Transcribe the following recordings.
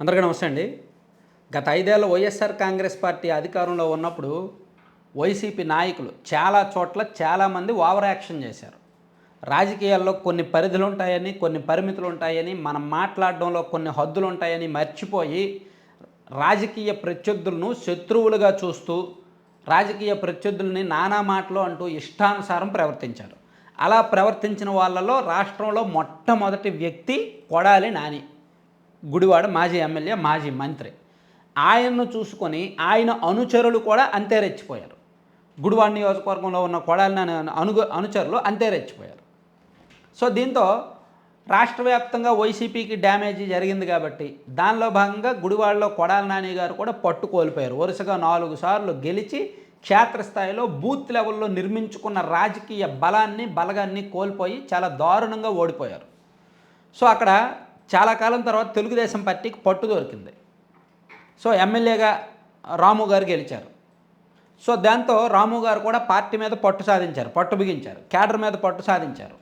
అందరికీ నమస్తే అండి. గత ఐదేళ్ళ వైఎస్ఆర్ కాంగ్రెస్ పార్టీ అధికారంలో ఉన్నప్పుడు వైసీపీ నాయకులు చాలా చోట్ల చాలామంది ఓవర్ యాక్షన్ చేశారు. రాజకీయాల్లో కొన్ని పరిధులు ఉంటాయని కొన్ని పరిమితులు ఉంటాయని మనం మాట్లాడడంలో కొన్ని హద్దులు ఉంటాయని మర్చిపోయి రాజకీయ ప్రత్యర్థులను శత్రువులుగా చూస్తూ రాజకీయ ప్రత్యర్థుల్ని నానా మాటలు అంటూ ఇష్టానుసారం ప్రవర్తించారు. అలా ప్రవర్తించిన వాళ్ళలో రాష్ట్రంలో మొట్టమొదటి వ్యక్తి కొడాలి నాని. గుడివాడ మాజీ ఎమ్మెల్యే మాజీ మంత్రి. ఆయన్ను చూసుకొని ఆయన అనుచరులు కూడా అంతే రెచ్చిపోయారు. గుడివాడ నియోజకవర్గంలో ఉన్న కొడాలి అను అనుచరులు అంతే రెచ్చిపోయారు. సో దీంతో రాష్ట్ర వ్యాప్తంగా వైసీపీకి డ్యామేజ్ జరిగింది కాబట్టి దానిలో భాగంగా గుడివాడలో కొడాల నాని గారు కూడా పట్టు కోల్పోయారు. వరుసగా నాలుగు సార్లు గెలిచి క్షేత్రస్థాయిలో బూత్ లెవెల్లో నిర్మించుకున్న రాజకీయ బలాన్ని బలగాన్ని కోల్పోయి చాలా దారుణంగా ఓడిపోయారు. సో అక్కడ చాలా కాలం తర్వాత తెలుగుదేశం పార్టీకి పట్టు దొరికింది. సో ఎమ్మెల్యేగా రాము గారు గెలిచారు. సో దాంతో రాము గారు కూడా పార్టీ మీద పట్టు సాధించారు పట్టు బిగించారు క్యాడర్ మీద పట్టు సాధించారు.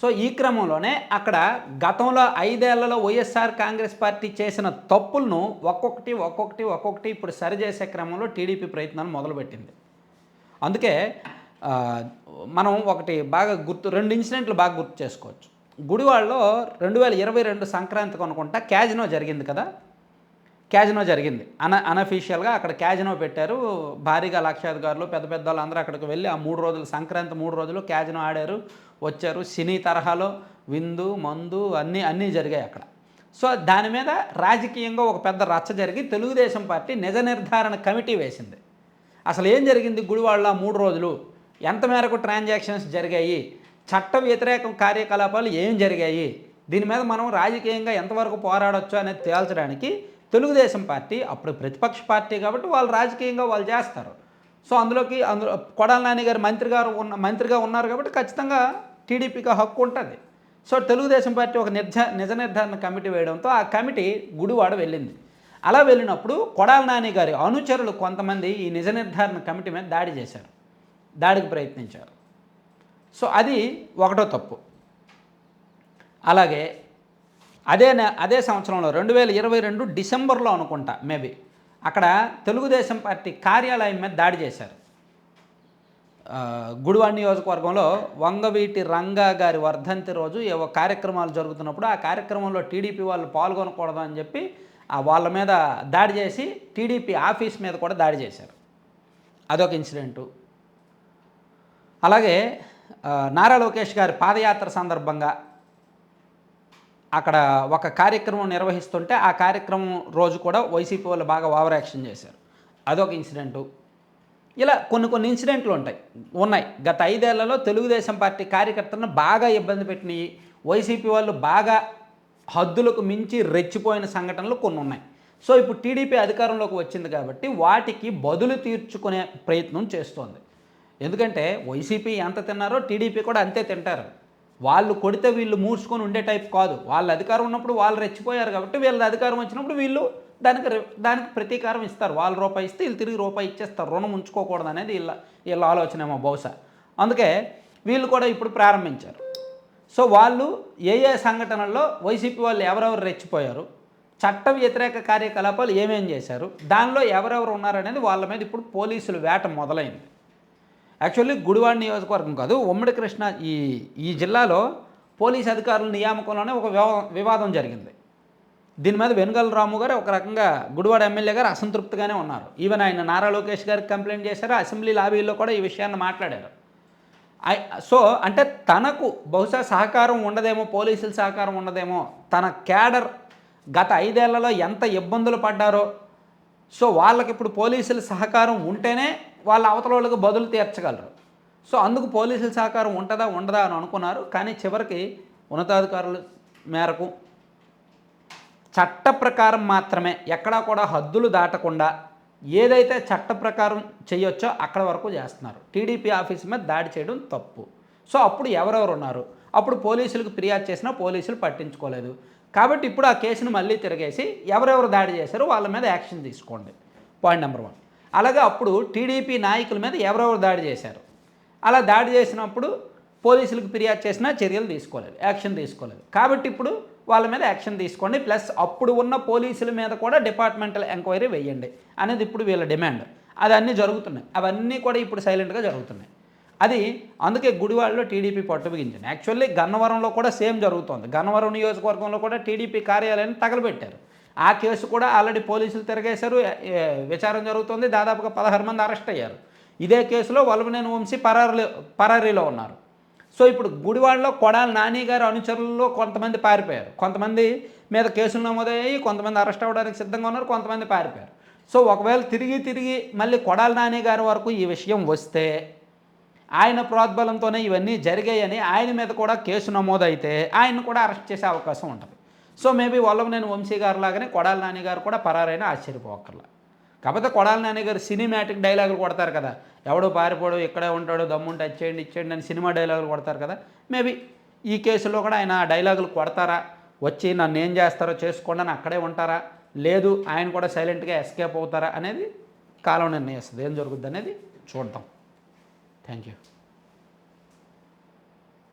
సో ఈ క్రమంలోనే అక్కడ గతంలో ఐదేళ్ళలో వైఎస్ఆర్ కాంగ్రెస్ పార్టీ చేసిన తప్పులను ఒక్కొక్కటి ఒక్కొక్కటి ఒక్కొక్కటి ఇప్పుడు సరిచేసే క్రమంలో టీడీపీ ప్రయత్నాలు మొదలుపెట్టింది. అందుకే మనం ఒకటి బాగా గుర్తు రెండు ఇన్సిడెంట్లు బాగా గుర్తు చేసుకోవచ్చు. గుడివాడలో రెండు వేల ఇరవై రెండు సంక్రాంతికి అనుకుంటా క్యాజినో జరిగింది కదా? క్యాజినో జరిగింది. అన అనఫీషియల్గా అక్కడ క్యాజినో పెట్టారు. భారీగా లక్షాధికారులు పెద్ద పెద్ద వాళ్ళు అందరూ అక్కడికి వెళ్ళి ఆ మూడు రోజులు సంక్రాంతి మూడు రోజులు క్యాజినో ఆడారు వచ్చారు. సినీ తరహాలో విందు మందు అన్నీ అన్నీ జరిగాయి అక్కడ. సో దాని మీద రాజకీయంగా ఒక పెద్ద రచ్చ జరిగి తెలుగుదేశం పార్టీ నిజ నిర్ధారణ కమిటీ వేసింది. అసలు ఏం జరిగింది గుడివాడలో మూడు రోజులు? ఎంత మేరకు ట్రాన్సాక్షన్స్ జరిగాయి? చట్ట వ్యతిరేకం కార్యకలాపాలు ఏం జరిగాయి? దీని మీద మనం రాజకీయంగా ఎంతవరకు పోరాడొచ్చు అనేది తేల్చడానికి తెలుగుదేశం పార్టీ అప్పుడు ప్రతిపక్ష పార్టీ కాబట్టి వాళ్ళు రాజకీయంగా వాళ్ళు చేస్తారు. సో అందులోకి అందులో కొడాల నాని గారు మంత్రి గారు ఉన్న మంత్రిగా ఉన్నారు కాబట్టి ఖచ్చితంగా టీడీపీకి హక్కు ఉంటుంది. సో తెలుగుదేశం పార్టీ ఒక నిర్జ నిజ నిర్ధారణ కమిటీ వేయడంతో ఆ కమిటీ గుడివాడ వెళ్ళింది. అలా వెళ్ళినప్పుడు కొడాల నాని గారి అనుచరులు కొంతమంది ఈ నిజ నిర్ధారణ కమిటీ మీద దాడి చేశారు. దాడికి ప్రయత్నించారు. సో అది ఒకటో తప్పు. అలాగే అదే అదే సంవత్సరంలో రెండు వేల ఇరవై రెండు డిసెంబర్లో అనుకుంటా మేబీ. అక్కడ తెలుగుదేశం పార్టీ కార్యాలయం మీద దాడి చేశారు. గుడివాడ నియోజకవర్గంలో వంగవీటి రంగా గారి వర్ధంతి రోజు ఏవో కార్యక్రమాలు జరుగుతున్నప్పుడు ఆ కార్యక్రమంలో టీడీపీ వాళ్ళు పాల్గొనకూడదు అని చెప్పి ఆ వాళ్ళ మీద దాడి చేసి టీడీపీ ఆఫీస్ మీద కూడా దాడి చేశారు. అదొక ఇన్సిడెంటు. అలాగే నారా లోకేష్ గారి పాదయాత్ర సందర్భంగా అక్కడ ఒక కార్యక్రమం నిర్వహిస్తుంటే ఆ కార్యక్రమం రోజు కూడా వైసీపీ వాళ్ళు బాగా ఓవర్ యాక్షన్ చేశారు. అదొక ఇన్సిడెంటు. ఇలా కొన్ని కొన్ని ఇన్సిడెంట్లు ఉంటాయి ఉన్నాయి. గత ఐదేళ్ళలో తెలుగుదేశం పార్టీ కార్యకర్తలను బాగా ఇబ్బంది పెట్టినాయి వైసీపీ వాళ్ళు బాగా హద్దులకు మించి రెచ్చిపోయిన సంఘటనలు కొన్ని ఉన్నాయి. సో ఇప్పుడు టీడీపీ అధికారంలోకి వచ్చింది కాబట్టి వాటికి బదులు తీర్చుకునే ప్రయత్నం చేస్తోంది. ఎందుకంటే వైసీపీ ఎంత తిన్నారో టీడీపీ కూడా అంతే తింటారు. వాళ్ళు కొడితే వీళ్ళు మూసుకొని ఉండే టైప్ కాదు. వాళ్ళ అధికారం ఉన్నప్పుడు వాళ్ళు రెచ్చిపోయారు కాబట్టి వీళ్ళ అధికారం వచ్చినప్పుడు వీళ్ళు దానికి దానికి ప్రతీకారం ఇస్తారు. వాళ్ళు రూపాయి ఇస్తే వీళ్ళు తిరిగి రూపాయి ఇచ్చేస్తారు. రుణం ఉంచుకోకూడదు అనేది వీళ్ళ వీళ్ళ ఆలోచన ఏమో బహుశా. అందుకే వీళ్ళు కూడా ఇప్పుడు ప్రారంభించారు. సో వాళ్ళు ఏ ఏ సంఘటనల్లో వైసీపీ వాళ్ళు ఎవరెవరు రెచ్చిపోయారు చట్ట వ్యతిరేక కార్యకలాపాలు ఏమేం చేశారు దానిలో ఎవరెవరు ఉన్నారనేది వాళ్ళ మీద ఇప్పుడు పోలీసులు వేట మొదలైంది. యాక్చువల్లీ గుడివాడ నియోజకవర్గం కాదు ఉమ్మడి కృష్ణ ఈ ఈ జిల్లాలో పోలీస్ అధికారుల నియామకంలోనే ఒక వివా- వివాదం జరిగింది. దీని మీద వెనుగల రాము గారు ఒక రకంగా గుడివాడ ఎమ్మెల్యే గారు అసంతృప్తిగానే ఉన్నారు. ఈవెన్ ఆయన నారా లోకేష్ గారికి కంప్లైంట్ చేశారు అసెంబ్లీ లాబీలో కూడా ఈ విషయాన్ని మాట్లాడారు. సో అంటే తనకు బహుశా సహకారం ఉండదేమో పోలీసుల సహకారం ఉండదేమో తన క్యాడర్ గత ఐదేళ్ళలో ఎంత ఇబ్బందులు పడ్డారో సో వాళ్ళకి ఇప్పుడు పోలీసుల సహకారం ఉంటేనే వాళ్ళ అవతల వాళ్ళకి బదులు తీర్చగలరు. సో అందుకు పోలీసుల సహకారం ఉంటుందా ఉండదా అని అనుకున్నారు. కానీ చివరికి ఉన్నతాధికారుల మేరకు చట్ట ప్రకారం మాత్రమే ఎక్కడా కూడా హద్దులు దాటకుండా ఏదైతే చట్ట ప్రకారం చేయొచ్చో అక్కడ వరకు చేస్తున్నారు. టీడీపీ ఆఫీస్ మీద దాడి చేయడం తప్పు. సో అప్పుడు ఎవరెవరు ఉన్నారు? అప్పుడు పోలీసులకు ఫిర్యాదు చేసినా పోలీసులు పట్టించుకోలేదు. కాబట్టి ఇప్పుడు ఆ కేసును మళ్ళీ తిరగేసి ఎవరెవరు దాడి చేశారో వాళ్ళ మీద యాక్షన్ తీసుకోండి. Point number one. అలాగే అప్పుడు టీడీపీ నాయకుల మీద ఎవరెవరు దాడి చేశారు? అలా దాడి చేసినప్పుడు పోలీసులకు ఫిర్యాదు చేసినా చర్యలు తీసుకోలేదు యాక్షన్ తీసుకోలేదు. కాబట్టి ఇప్పుడు వాళ్ళ మీద యాక్షన్ తీసుకోండి. ప్లస్ అప్పుడు ఉన్న పోలీసుల మీద కూడా డిపార్ట్మెంటల్ ఎంక్వైరీ వేయండి అనేది ఇప్పుడు వీళ్ళ డిమాండ్. అది అన్నీ జరుగుతున్నాయి. అవన్నీ కూడా ఇప్పుడు సైలెంట్గా జరుగుతున్నాయి. అది అందుకే గుడివాడలో టీడీపీ పట్టు బిగించింది. యాక్చువల్లీ గన్నవరంలో కూడా సేమ్ జరుగుతోంది. గన్నవరం నియోజకవర్గంలో కూడా టీడీపీ కార్యాలయాన్ని తగలబెట్టారు. ఆ కేసు కూడా ఆల్రెడీ పోలీసులు తిరగేశారు. విచారం జరుగుతుంది. దాదాపుగా పదహారు మంది అరెస్ట్ అయ్యారు. ఇదే కేసులో వల్వనేని వంశీ పరారీలో పరారీలో ఉన్నారు. సో ఇప్పుడు గుడివాడలో కొడాలి నాని గారి అనుచరుల్లో కొంతమంది పారిపోయారు. కొంతమంది మీద కేసులు నమోదయ్యాయి. కొంతమంది అరెస్ట్ అవ్వడానికి సిద్ధంగా ఉన్నారు. కొంతమంది పారిపోయారు. సో ఒకవేళ తిరిగి తిరిగి మళ్ళీ కొడాలి నాని గారి వరకు ఈ విషయం వస్తే ఆయన ప్రోద్బలంతోనే ఇవన్నీ జరిగాయని ఆయన మీద కూడా కేసు నమోదైతే ఆయన కూడా అరెస్ట్ చేసే అవకాశం ఉంటుంది. సో మేబీ వల్లభనేని వంశీ గారు లాగానే కొడాలి నాని గారు కూడా పరారైన ఆశ్చర్యపోకర్లా. కాకపోతే కొడాలి నాని గారు సినిమాటిక్ డైలాగులు కొడతారు కదా. ఎవడో పారిపోడు ఇక్కడే ఉంటాడు దమ్ముంటే ఇచ్చేయండి ఇచ్చేయండి అని సినిమా డైలాగులు కొడతారు కదా. మేబీ ఈ కేసులో కూడా ఆయన డైలాగులు కొడతారా? వచ్చి నన్ను ఏం చేస్తారో చేసుకోండి అని అక్కడే ఉంటారా? లేదు ఆయన కూడా సైలెంట్గా ఎస్కేప్ అవుతారా? అనేది కాలం నిర్ణయిస్తుంది. ఏం జరుగుద్ది అనేది చూద్దాం. Thank you